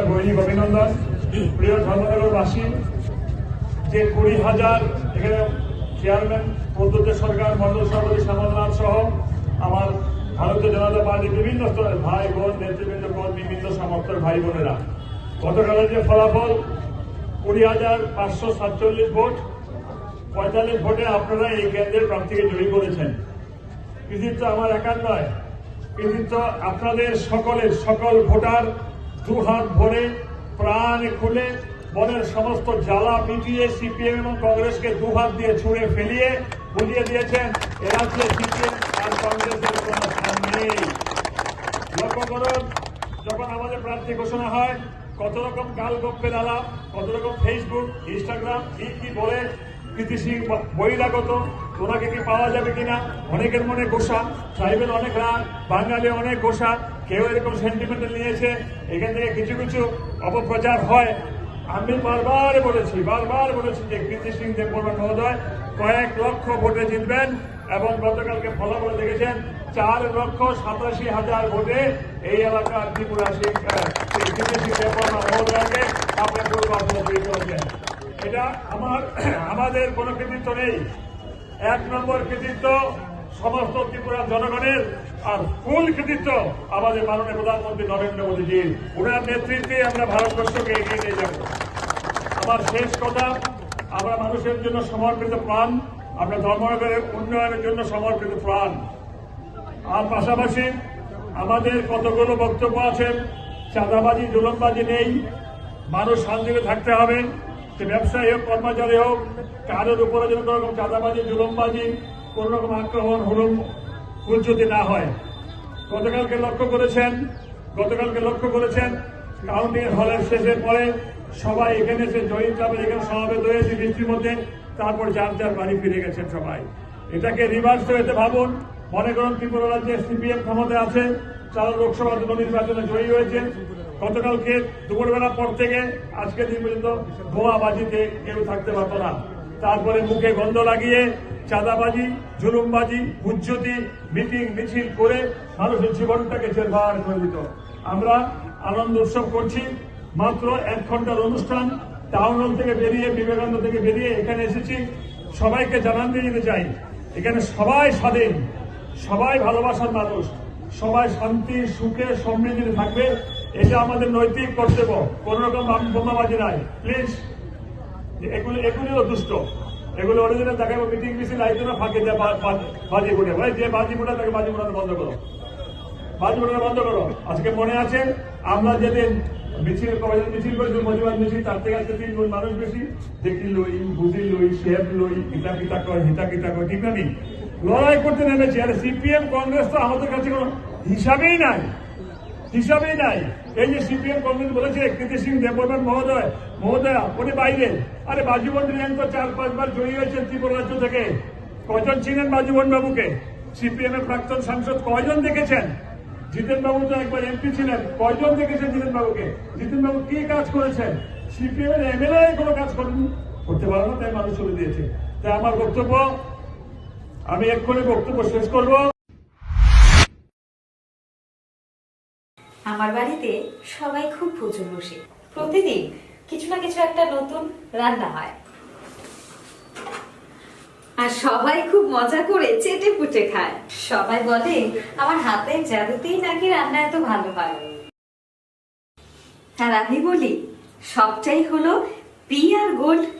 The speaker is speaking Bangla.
শুভেচ্ছা গৈরিক অভিনন্দন। প্রিয় ধর্মনগরবাসী যে কুড়ি হাজার এখানে চেয়ারম্যান পদ্মত সরকার, মন্ডল সভাপতি শ্যামলনাথ সহ আমার ভারতীয় জনতা পার্টির বিভিন্ন স্তরের ভাই বোন, নেতৃবৃন্দ বিভিন্ন সমর্থক ভাই বোনেরা। গতকালের যে ফলাফল, কুড়ি হাজার পাঁচশো সাতচল্লিশ ভোট। পঁয়তাল্লিশ ভোটে আপনারা এই কেন্দ্রের প্রার্থীকে জয়ী করেছেন। কৃতিত্ব আমার একার নয়। কৃতিত্ব আপনাদের সকলের, সকল ভোটার দু হাত ভরে প্রাণ খুলে মনের সমস্ত জ্বালা মিটিয়ে সিপিএম এবং কংগ্রেসকে দু হাত দিয়ে ছুঁড়ে ফেলিয়ে বুঝিয়ে দিয়েছেন, এ সিপিএম আর কংগ্রেসের কোনো স্থান নেই। লক্ষ্য করুন, যখন আমাদের প্রার্থী ঘোষণা হয়, কত রকম কাল গপ্পের আলাপ, কত রকম ফেসবুক ইনস্টাগ্রাম কি কি বলে কৃতি সিং বহিরাগত ওনাকে কি পাওয়া যাবে কিনা? অনেকের মনে গোসা। ট্রাইবেল অনেক রাগ বাঙালি অনেক গোসা। কেউ এরকম সেন্টিমেন্টাল নিয়েছে। এখান থেকে কিছু কিছু অপপ্রচার হয়। আমি বারবার বলেছি বারবার বলেছি যে কৃতি সিং দেববর্মা মহোদয় কয়েক লক্ষ ভোটে জিতবেন এবং গতকালকে ফলাফল দেখেছেন চার লক্ষ সাতাশি হাজার ভোটে এই এলাকার ত্রিপুরা সিং সিং দেববর্মা মহোদয়কে আপনার জয়ী এটা আমার, আমাদের কোনো কৃতিত্ব নেই। এক নম্বর কৃতিত্ব সমস্ত ত্রিপুরার জনগণের আর ফুল কৃতিত্ব আমাদের মাননীয় প্রধানমন্ত্রী নরেন্দ্র মোদীজির ওনার নেতৃত্বে আমরা ভারতবর্ষকে এগিয়ে নিয়ে যাব। আমার শেষ কথা, আমরা মানুষের জন্য সমর্পিত প্রাণ, আমরা ধর্মনগরের উন্নয়নের জন্য সমর্পিত প্রাণ। আর পাশাপাশি আমাদের কতগুলো বক্তব্য আছে চাঁদাবাজি, জুলমবাজি নেই। মানুষ শান্তিতে থাকতে হবে। সে ব্যবসায়ী হোক, কর্মচারী হোক, কারোর উপরে যেন কোনো রকম চাঁদাবাজি, জুলমবাজি, কোন রকম আক্রমণ, হুলুম, হুজ্জতি না হয়। গতকালকে লক্ষ্য করেছেন, গতকালকে লক্ষ্য করেছেন, কাউন্টিং হলের শেষের পরে সবাই এখানে এসে জয়ী ক্লাবের এখানে সমাবেত হয়েছে বৃষ্টির মধ্যে তারপর যার যার বাড়ি ফিরে গেছেন সবাই। এটাকে রিভার্স হয়েছে ভাবুন। মনে করুন ত্রিপুরা রাজ্যে সিপিএম ক্ষমতায় আছে তারা লোকসভা নির্বাচনে জয়ী হয়েছে গতকালকে দুপুরবেলা পর থেকে আজকের দিন পর্যন্ত বোমাবাজিতে কেউ থাকতে পারত না। তারপরে মুখে গন্ধ লাগিয়ে চাঁদাবাজি, জুলুমবাজি, হুজ্জতি, মিটিং, মিছিল করে মানুষের জীবনটাকে জেরবার করে দিত। আমরা আনন্দ উৎসব করছি। মাত্র এক ঘণ্টার অনুষ্ঠান। টাউন হল থেকে বেরিয়ে, বিবেকানন্দ থেকে বেরিয়ে এখানে এসেছি। সবাইকে জানান দিয়ে যেতে চাই। এখানে সবাই স্বাধীন, সবাই ভালোবাসার মানুষ। সবাই শান্তি, সুখে, সমৃদ্ধিতে থাকবে। এটা আমাদের নৈতিক কর্তব্য। কোন রকম বোমাবাজি নাই। প্লিজ এগুলো এগুলি হলো দুষ্ট। এগুলো অরিজিনাল দেখাবো। মিটিং মিছিল আইতো না ফাঁকে বা- বাজি ফুটে ভাই, যে বাজি ফুটা তাকে বাজি ফুটানো বন্ধ করো। বাজি ফুটানো বন্ধ করো। আজকে মনে আছে, আমরা যেদিন মিছিল কয়েকজন মিছিল করেছি প্রতিবাদ মিছিল, তার থেকে আজকে তিন গুণ মানুষ বেশি। দেখি লই, বুঝি লই শেপ লই কিতা কিতা কয় হিতা কিতা কয়, ঠিক নি? লড়াই করতে নেমেছে। আর সিপিএম, কংগ্রেস তো আমাদের কাছে কোনো হিসাবেই নাই। হিসাবেই নাই। এই যে সিপিএম, কংগ্রেস বলেছে কৃতি সিং দেববর্মন মহোদয়, মহোদয়া, উনি বাইরে। আরে বাজুবন্ধু রিয়াং তো চার, পাঁচবার জয়ী হয়েছেন ত্রিপুরা রাজ্য থেকে। কয়জন ছিলেন বাজুবন বাবুকে? সিপিএম এর প্রাক্তন সাংসদ কয়জন দেখেছেন? জিতেন বাবু তো একবার এমপি ছিলেন। কয়জন দেখেছেন জিতেন বাবুকে জিতেন বাবু কি কাজ করেছেন? সিপিএম এর এমএলএ কোনো কাজ করেন করতে পারে না, তাই মানুষ চলে দিয়েছে। তাই আমার বক্তব্য আমি এক্ষুনি বক্তব্য শেষ করব। আমার বাড়িতে সবাই খুব প্রচুর বসে। প্রতিদিন কিছু না কিছু একটা নতুন রান্না হয়। আর সবাই খুব মজা করে চেটে পুটে খায়। সবাই বলে, আমার হাতের জাদুতেই নাকি রান্না এত ভালো হয়? আর আমি বলি, সবটাই হলো পিয়ার গোল্ড